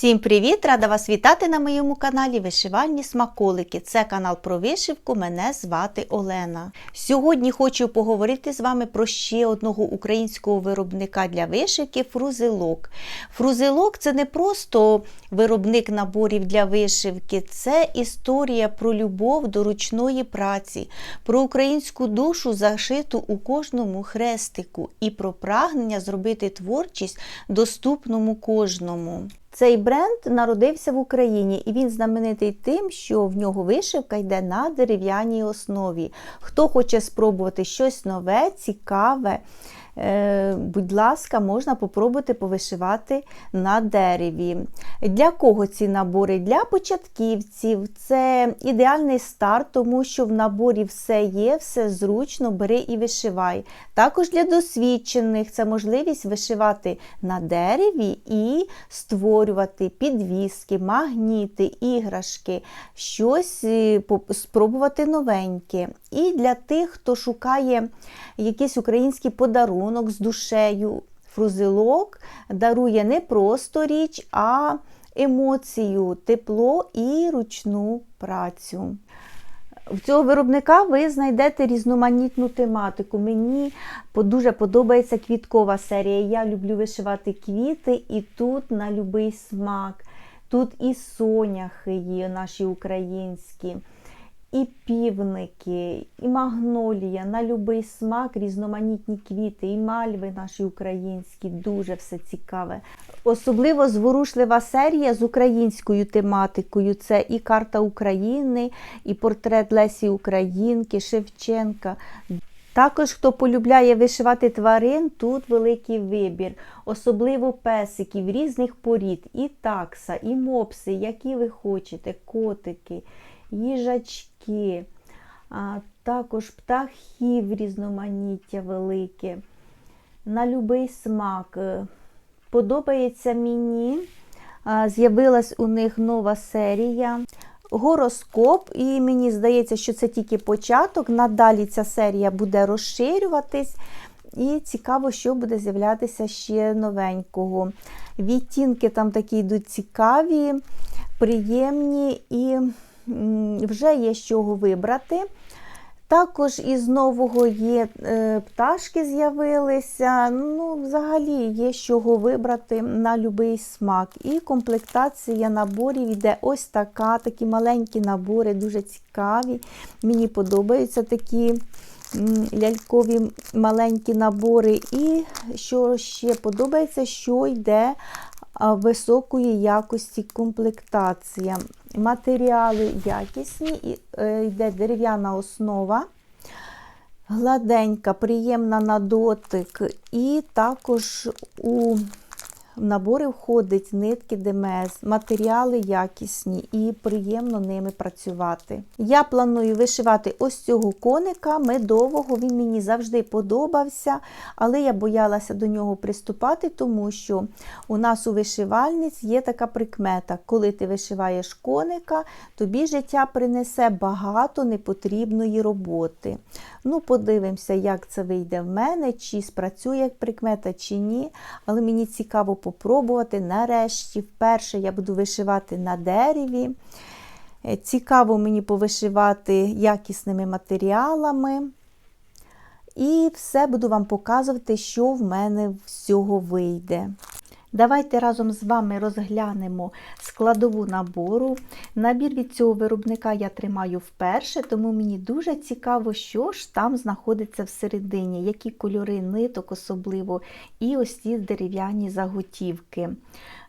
Всім привіт! Рада вас вітати на моєму каналі Вишивальні смаколики. Це канал про вишивку. Мене звати Олена. Сьогодні хочу поговорити з вами про ще одного українського виробника для вишивки фрузелок. Фрузелок це не просто виробник наборів для вишивки, це історія про любов до ручної праці, про українську душу, зашиту у кожному хрестику, і про прагнення зробити творчість доступному кожному. Цей бренд народився в Україні і він знаменитий тим, що в нього вишивка йде на дерев'яній основі. Хто хоче спробувати щось нове, цікаве, будь ласка, можна попробувати повишивати на дереві. Для кого ці набори? Для початківців. Це ідеальний старт, тому що в наборі все є, все зручно, бери і вишивай. Також для досвідчених це можливість вишивати на дереві і створювати підвіски, магніти, іграшки, щось е, спробувати новеньке. І для тих, хто шукає якийсь український подарунок з душею, фрузилок дарує не просто річ, а емоцію, тепло і ручну працю. В цього виробника ви знайдете різноманітну тематику. Мені дуже подобається квіткова серія. Я люблю вишивати квіти, і тут на будь-який смак. Тут і соняхи є наші українські і півники, і магнолія, на любий смак, різноманітні квіти, і мальви наші українські, дуже все цікаве. Особливо зворушлива серія з українською тематикою. Це і карта України, і портрет Лесі Українки, Шевченка. Також, хто полюбляє вишивати тварин, тут великий вибір, особливо песиків різних порід, і такса, і мопси, які ви хочете, котики їжачки, а також птахів різноманіття велике. На любий смак. Е, подобається мені. З'явилась у них нова серія. Гороскоп, і мені здається, що це тільки початок. Надалі ця серія буде розширюватись. І цікаво, що буде з'являтися ще новенького. Відтінки там такі йдуть цікаві, приємні і вже є з чого вибрати. Також із нового є е, пташки з'явилися. Ну, Взагалі є з чого вибрати на будь-який смак. І комплектація наборів йде ось така, такі маленькі набори, дуже цікаві. Мені подобаються такі лялькові маленькі набори. І що ще подобається, що йде високої якості комплектація. Матеріали якісні, е, йде дерев'яна основа, гладенька, приємна на дотик, і також у в набори входить нитки ДМС, матеріали якісні і приємно ними працювати. Я планую вишивати ось цього коника медового, він мені завжди подобався, але я боялася до нього приступати, тому що у нас у вишивальниць є така прикмета: коли ти вишиваєш коника, тобі життя принесе багато непотрібної роботи. Ну, подивимося, як це вийде в мене, чи спрацює прикмета, чи ні. Але мені цікаво попробувати. Нарешті, вперше я буду вишивати на дереві. Е, цікаво мені повишивати якісними матеріалами. І все буду вам показувати, що в мене всього вийде. Давайте разом з вами розглянемо складову набору. Набір від цього виробника я тримаю вперше, тому мені дуже цікаво, що ж там знаходиться всередині, які кольори ниток, особливо, і ось ці дерев'яні заготівки.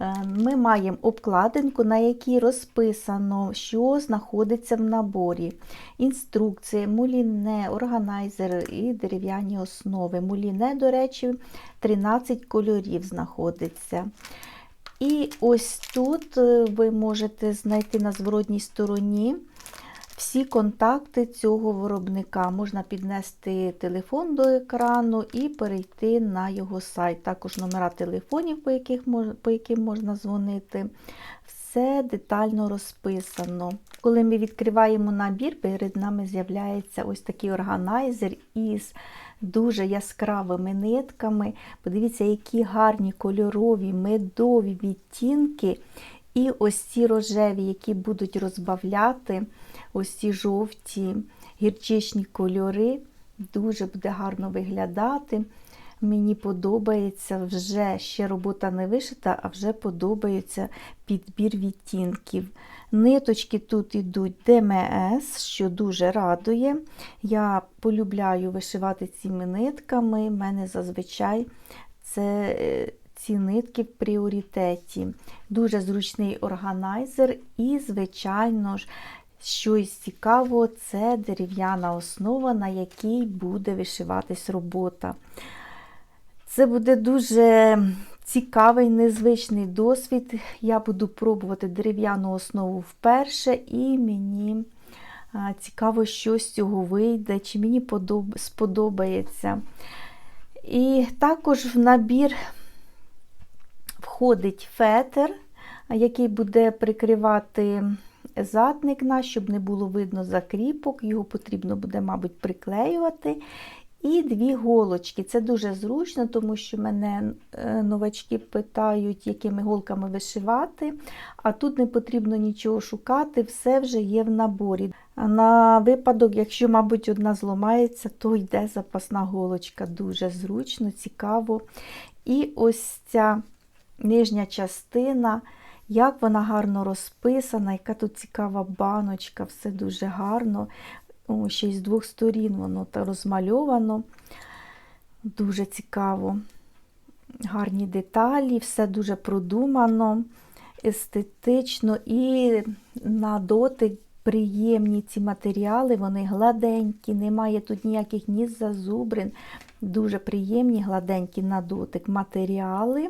Е, ми маємо обкладинку, на якій розписано, що знаходиться в наборі. Інструкції, муліне, органайзер і дерев'яні основи. Муліне, до речі, 13 кольорів знаходиться. І ось тут е, ви можете знайти на зворотній стороні всі контакти цього виробника. Можна піднести телефон до екрану і перейти на його сайт. Також номера телефонів, по, яких, по яким можна дзвонити. Все детально розписано. Коли ми відкриваємо набір, перед нами з'являється ось такий органайзер із дуже яскравими нитками. Подивіться, які гарні кольорові медові відтінки. І ось ці рожеві, які будуть розбавляти ось ці жовті гірчичні кольори, дуже буде гарно виглядати. Мені подобається вже ще робота не вишита, а вже подобається підбір відтінків. Ниточки тут йдуть ДМС, що дуже радує. Я полюбляю вишивати цими нитками. У мене зазвичай це е, ці нитки в пріоритеті. Дуже зручний органайзер і, звичайно ж, щось цікавого це дерев'яна основа, на якій буде вишиватись робота. Це буде дуже цікавий, незвичний досвід. Я буду пробувати дерев'яну основу вперше, і мені цікаво, що з цього вийде, чи мені сподобається. І також в набір входить фетр, який буде прикривати задник наш, щоб не було видно закріпок. Його потрібно буде, мабуть, приклеювати. І дві голочки. Це дуже зручно, тому що мене е, новачки питають, якими голками вишивати, а тут не потрібно нічого шукати, все вже є в наборі. На випадок, якщо, мабуть, одна зламається, то йде запасна голочка. Дуже зручно, цікаво. І ось ця нижня частина, як вона гарно розписана, яка тут цікава баночка, все дуже гарно. Ще з двох сторін воно розмальовано. Дуже цікаво. Гарні деталі, все дуже продумано, естетично і на дотик приємні ці матеріали, вони гладенькі, немає тут ніяких ні зазубрин. Дуже приємні, гладенькі на дотик матеріали.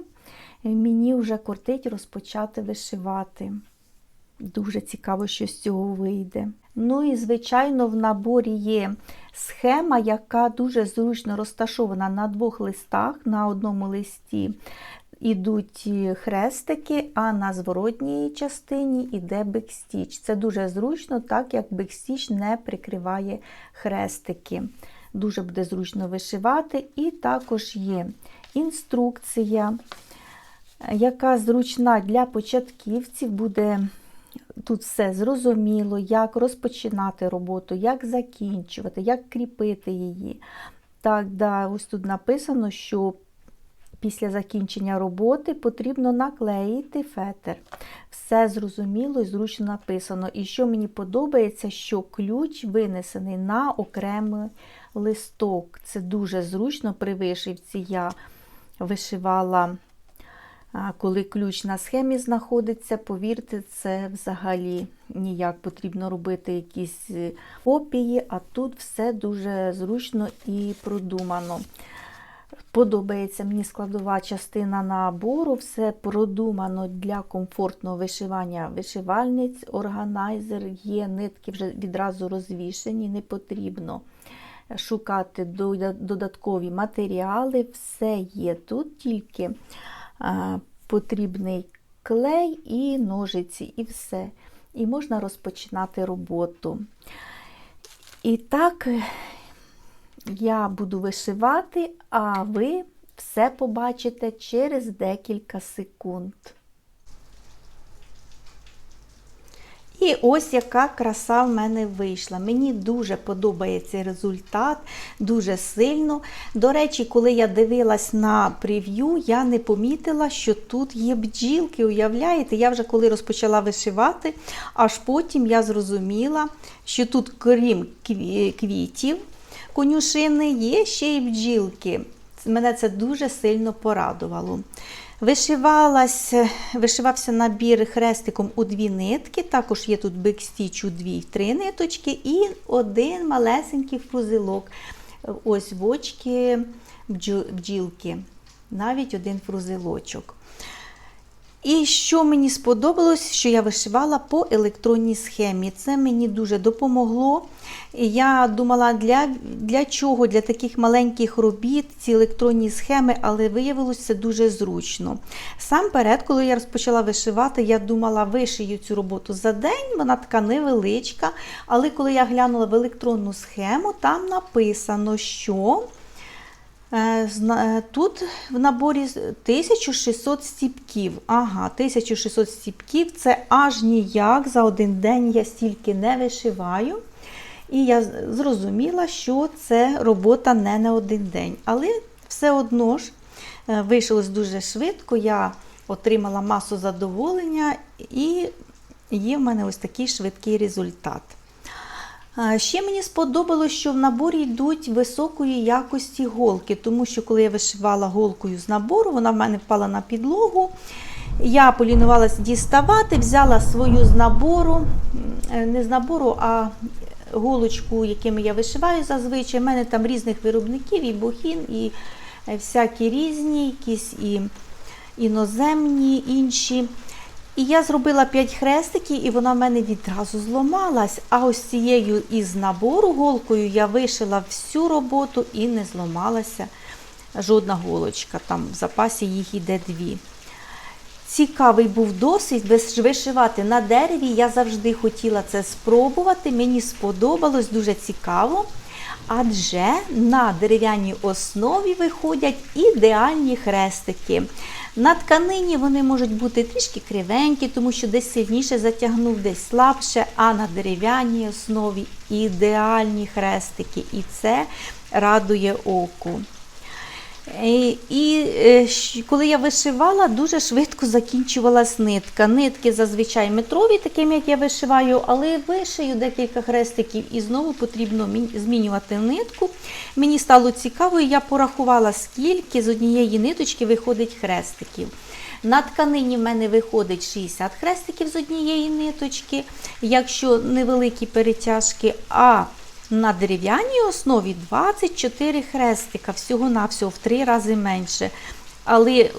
Мені вже кортить розпочати вишивати. Дуже цікаво, що з цього вийде. Ну і, звичайно, в наборі є схема, яка дуже зручно розташована на двох листах. На одному листі йдуть хрестики, а на зворотній частині йде бекстіч. Це дуже зручно, так як бекстіч не прикриває хрестики. Дуже буде зручно вишивати. І також є інструкція, яка зручна для початківців, буде Тут все зрозуміло, як розпочинати роботу, як закінчувати, як кріпити її. Так, да, ось тут написано, що після закінчення роботи потрібно наклеїти фетр. Все зрозуміло і зручно написано. І що мені подобається, що ключ винесений на окремий листок. Це дуже зручно при вишивці. Я вишивала коли ключ на схемі знаходиться, повірте, це взагалі ніяк потрібно робити якісь е, копії, а тут все дуже зручно і продумано. Подобається мені складова частина набору, все продумано для комфортного вишивання вишивальниць, органайзер, є нитки вже відразу розвішені, не потрібно шукати додаткові матеріали, все є тут тільки потрібний клей і ножиці, і все. І можна розпочинати роботу. І так, я буду вишивати, а ви все побачите через декілька секунд. І ось яка краса в мене вийшла. Мені дуже подобається результат, дуже сильно. До речі, коли я дивилась на прев'ю, я не помітила, що тут є бджілки. Уявляєте, я вже коли розпочала вишивати, аж потім я зрозуміла, що тут, крім квітів конюшини, є ще й бджілки. Мене це дуже сильно порадувало. Вишивалась, Вишивався набір хрестиком у дві нитки, також є тут бекстіч у дві-три ниточки і один малесенький фрузилок. Ось в очки бджілки, навіть один фрузилочок. І що мені сподобалось, що я вишивала по електронній схемі. Це мені дуже допомогло. Я думала, для для чого, для таких маленьких робіт ці електронні схеми, але виявилося це дуже зручно. Сам перед, коли я розпочала вишивати, я думала, вишию цю роботу за день, вона така невеличка. Але коли я глянула в електронну схему, там написано, що Тут в наборі 1600 стіпків. Ага, 1600 стіпків це аж ніяк за один день я стільки не вишиваю. І я зрозуміла, що це робота не на один день. Але все одно ж е, вийшлось дуже швидко. Я отримала масу задоволення, і є в мене ось такий швидкий результат. Ще мені сподобалось, що в наборі йдуть високої якості голки, тому що коли я вишивала голкою з набору, вона в мене впала на підлогу. Я полінувалася діставати, взяла свою з набору, е, не з набору, а голочку, якими я вишиваю зазвичай. У мене там різних виробників, і бухін, і е, всякі різні, якісь і іноземні, інші. І я зробила 5 хрестиків, і вона в мене відразу зламалась. А ось цією із набору голкою я вишила всю роботу і не зламалася жодна голочка. Там в запасі їх іде дві. Цікавий був досвід вишивати на дереві. Я завжди хотіла це спробувати. Мені сподобалось дуже цікаво. Адже на дерев'яній основі виходять ідеальні хрестики. На тканині вони можуть бути трішки кривенькі, тому що десь сильніше затягнув, десь слабше, а на дерев'яній основі ідеальні хрестики. І це радує оку. Е, І е, коли я вишивала, дуже швидко закінчувалась нитка. Нитки зазвичай метрові, такими як я вишиваю, але вишию декілька хрестиків і знову потрібно змінювати нитку. Мені стало цікаво, і я порахувала, скільки з однієї ниточки виходить хрестиків. На тканині в мене виходить 60 хрестиків з однієї ниточки, якщо невеликі перетяжки. а на дерев'яній основі 24 хрестика, всього-навсього в три рази менше. Але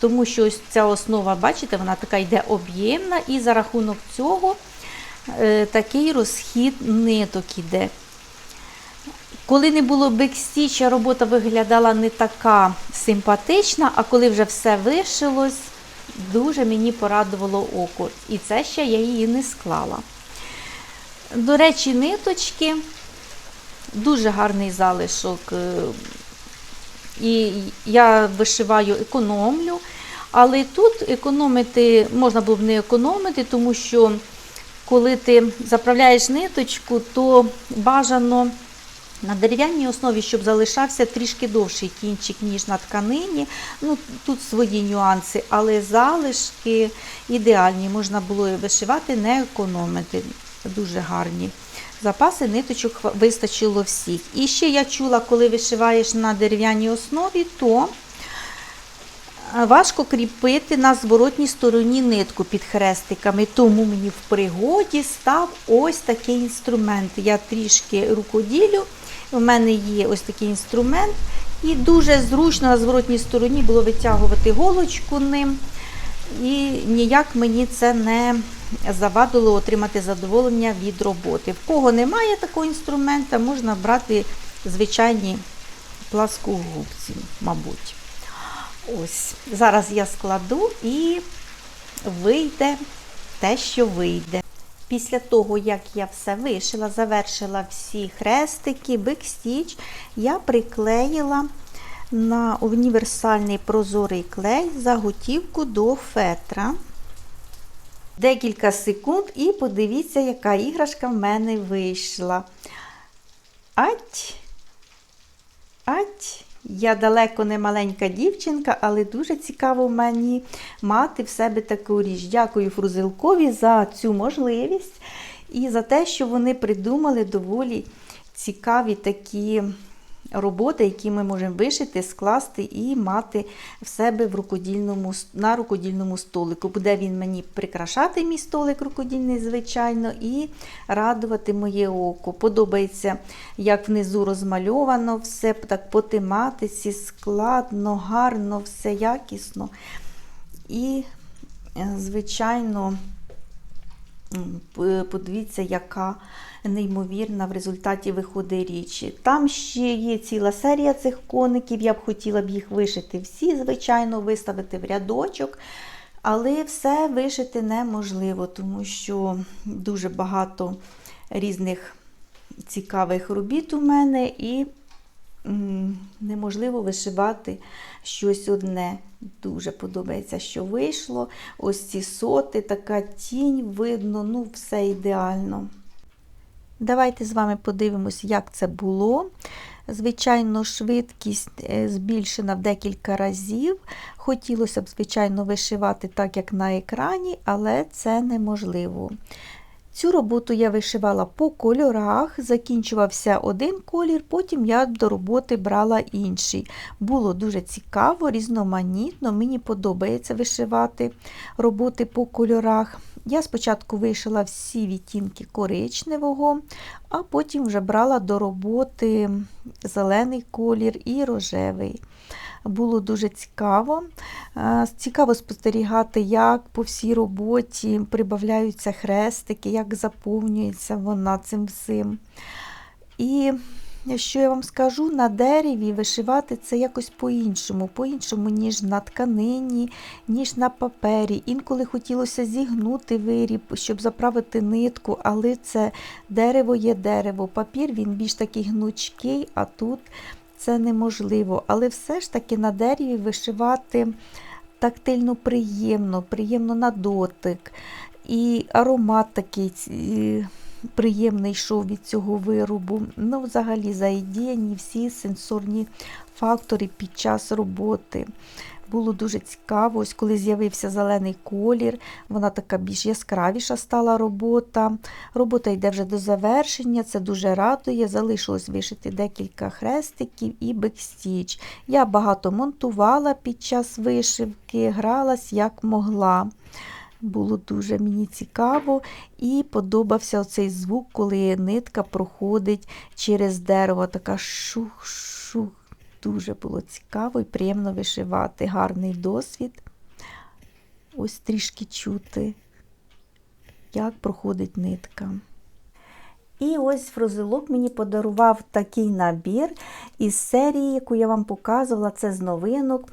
тому що ось ця основа, бачите, вона така йде об'ємна, і за рахунок цього е, такий розхід ниток іде. Коли не було бекстіча, робота виглядала не така симпатична, а коли вже все вишилось, дуже мені порадувало око. І це ще я її не склала. До речі, ниточки дуже гарний залишок. е, І я вишиваю, економлю. Але тут економити можна було б не економити, тому що коли ти заправляєш ниточку, то бажано на дерев'яній основі, щоб залишався трішки довший кінчик, ніж на тканині. Ну, Тут свої нюанси, але залишки ідеальні. Можна було вишивати, не економити. Дуже гарні. Запаси ниточок вистачило всіх. І ще я чула, коли вишиваєш на дерев'яній основі, то е, важко кріпити на зворотній стороні нитку під хрестиками. Тому мені в пригоді став ось такий інструмент. Я трішки рукоділю. У мене є ось такий інструмент. І дуже зручно на зворотній стороні було витягувати голочку ним. І ніяк мені це не завадило отримати задоволення від роботи. В кого немає такого інструмента, можна брати звичайні пласкогубці, мабуть. Ось, зараз я складу і вийде те, що вийде. Після того, як я все вишила, завершила всі хрестики, бекстіч, я приклеїла на універсальний прозорий клей заготівку до фетра. Декілька секунд і подивіться, яка іграшка в мене вийшла. Ать! Ать! Я далеко не маленька дівчинка, але дуже цікаво мені мати в себе таку річ. Дякую Фрузилкові за цю можливість і за те, що вони придумали доволі цікаві такі роботи, які ми можемо вишити, скласти і мати в себе в рукодільному, на рукодільному столику. Буде він мені прикрашати мій столик рукодільний, звичайно, і радувати моє око. Подобається, як внизу розмальовано, все так по тематиці, складно, гарно, все якісно. І, е, звичайно, Подивіться, яка неймовірна в результаті виходить річ. Там ще є ціла серія цих коників. Я б хотіла б їх вишити всі, звичайно, виставити в рядочок. Але все вишити неможливо, тому що дуже багато різних цікавих робіт у мене і неможливо вишивати щось одне. Дуже подобається, що вийшло. Ось ці соти, така тінь видно, ну все ідеально. Давайте з вами подивимось, як це було. Звичайно, швидкість е, збільшена в декілька разів. Хотілося б, звичайно, вишивати так, як на екрані, але це неможливо. Цю роботу я вишивала по кольорах, закінчувався один колір, потім я до роботи брала інший. Було дуже цікаво, різноманітно, мені подобається вишивати роботи по кольорах. Я спочатку вишила всі відтінки коричневого, а потім вже брала до роботи зелений колір і рожевий. Було дуже цікаво. Цікаво спостерігати, як по всій роботі прибавляються хрестики, як заповнюється вона цим всім. І що я вам скажу, на дереві вишивати це якось по-іншому, по-іншому, ніж на тканині, ніж на папері. Інколи хотілося зігнути виріб, щоб заправити нитку, але це дерево є дерево. Папір він більш такий гнучкий, а тут це неможливо. Але все ж таки на дереві вишивати тактильно приємно, приємно на дотик. І аромат такий приємний йшов від цього виробу. Ну, взагалі, задіяні всі сенсорні фактори під час роботи. Було дуже цікаво, ось коли з'явився зелений колір, вона така більш яскравіша стала робота. Робота йде вже до завершення, це дуже радує. Залишилось вишити декілька хрестиків і бекстіч. Я багато монтувала під час вишивки, гралась як могла. Було дуже мені цікаво і подобався оцей звук, коли нитка проходить через дерево. Така шух-шух. Дуже було цікаво і приємно вишивати. Гарний досвід. Ось трішки чути, як проходить нитка. І ось фрузелок мені подарував такий набір із серії, яку я вам показувала, це з новинок.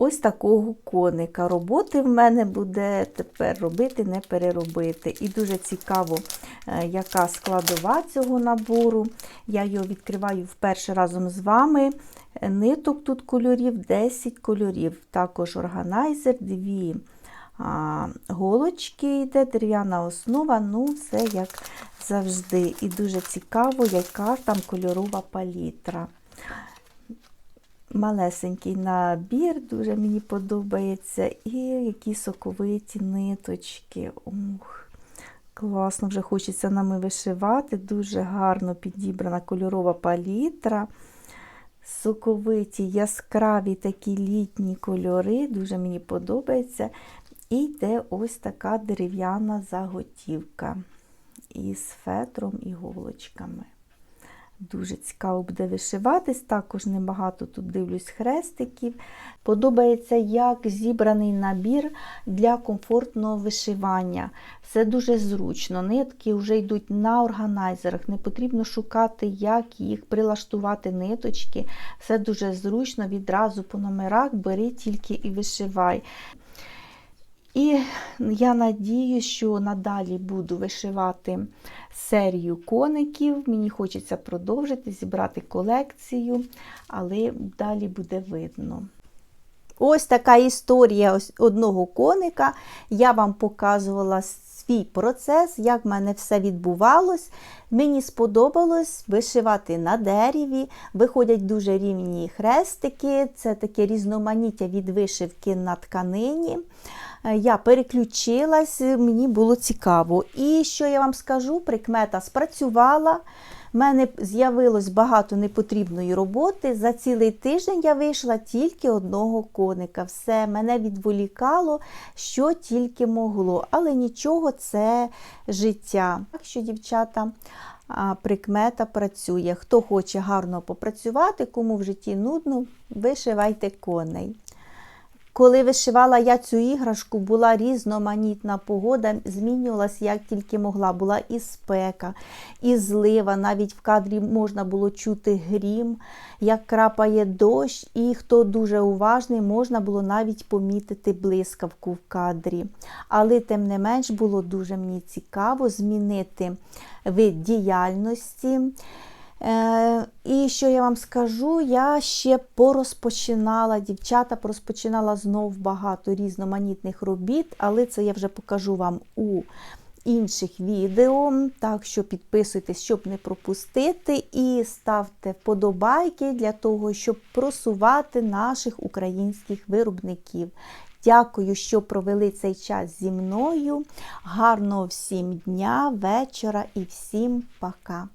Ось такого коника. Роботи в мене буде тепер робити, не переробити. І дуже цікаво, е, яка складова цього набору. Я його відкриваю вперше разом з вами. Ниток тут кольорів, 10 кольорів. Також органайзер, дві а, голочки йде, дерев'яна основа, ну все як завжди. І дуже цікаво, яка там кольорова палітра. Малесенький набір, дуже мені подобається. І які соковиті ниточки. Ух, класно, вже хочеться нами вишивати. Дуже гарно підібрана кольорова палітра. Соковиті, яскраві такі літні кольори, дуже мені подобається. І йде ось така дерев'яна заготівка із фетром і голочками. Дуже цікаво буде вишиватись, також небагато тут дивлюсь хрестиків. Подобається, як зібраний набір для комфортного вишивання. Все дуже зручно. Нитки вже йдуть на органайзерах, не потрібно шукати, як їх прилаштувати ниточки. Все дуже зручно, відразу по номерах бери тільки і вишивай. І я надію, що надалі буду вишивати серію коників. Мені хочеться продовжити, зібрати колекцію, але далі буде видно. Ось така історія ось одного коника. Я вам показувала свій процес, як в мене все відбувалось. Мені сподобалось вишивати на дереві, виходять дуже рівні хрестики, це таке різноманіття від вишивки на тканині. Е, Я переключилась, мені було цікаво. І що я вам скажу, прикмета спрацювала. У мене з'явилось багато непотрібної роботи. За цілий тиждень я вийшла тільки одного коника. Все, мене відволікало, що тільки могло. Але нічого, це життя. Так що, дівчата, прикмета працює. Хто хоче гарно попрацювати, кому в житті нудно, вишивайте коней. Коли вишивала я цю іграшку, була різноманітна погода, змінювалася як тільки могла. Була і спека, і злива. Навіть в кадрі можна було чути грім, як крапає дощ, і хто дуже уважний, можна було навіть помітити блискавку в кадрі. Але, тим не менш, було дуже мені цікаво змінити вид діяльності. Е, і що я вам скажу, я ще порозпочинала, дівчата порозпочинала знов багато різноманітних робіт, але це я вже покажу вам у інших відео. Так що підписуйтесь, щоб не пропустити, і ставте вподобайки для того, щоб просувати наших українських виробників. Дякую, що провели цей час зі мною. Гарного всім дня, вечора і всім пока!